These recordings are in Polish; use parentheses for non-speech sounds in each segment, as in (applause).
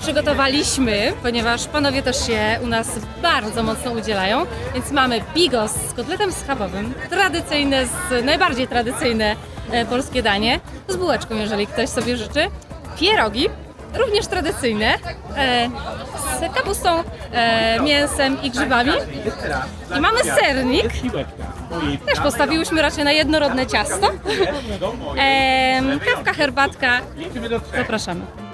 przygotowaliśmy, ponieważ panowie też się u nas bardzo mocno udzielają, więc mamy bigos z kotletem schabowym, tradycyjne, z, najbardziej tradycyjne e, polskie danie, z bułeczką, jeżeli ktoś sobie życzy, pierogi, również tradycyjne, e, z kapustą, e, mięsem i grzybami. I mamy sernik, też postawiłyśmy raczej na jednorodne ciasto, e, kawka, herbatka, zapraszamy.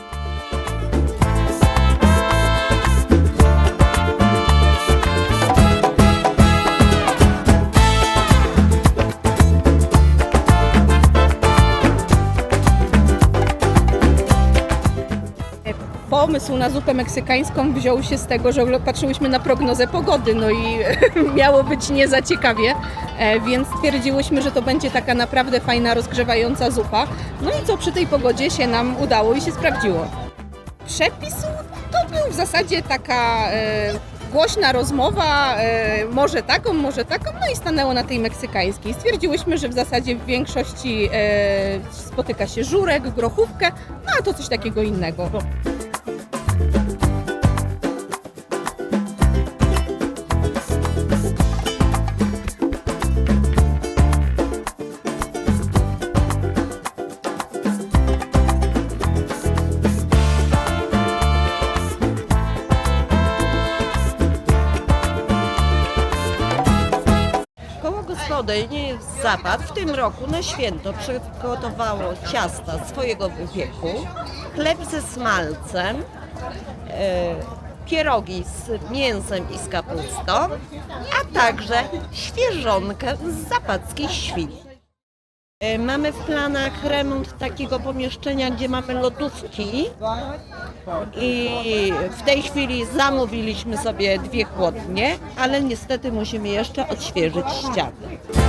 Pomysł na zupę meksykańską wziął się z tego, że patrzyłyśmy na prognozę pogody, no i (laughs) miało być nie za ciekawie, e, więc stwierdziłyśmy, że to będzie taka naprawdę fajna, rozgrzewająca zupa. No i co przy tej pogodzie się nam udało i się sprawdziło. Przepis to był w zasadzie taka e, głośna rozmowa, e, może taką, może taką, no i stanęło na tej meksykańskiej. Stwierdziłyśmy, że w zasadzie w większości spotyka się żurek, grochówkę, no a to coś takiego innego. Gospodyni Zapad w tym roku na święto przygotowało ciasta swojego wypieku, chleb ze smalcem, e, pierogi z mięsem i z kapustą, a także świeżonkę z zapackich świn. E, Mamy w planach remont takiego pomieszczenia, gdzie mamy lodówki i w tej chwili zamówiliśmy sobie dwie chłodnie, ale niestety musimy jeszcze odświeżyć ściany.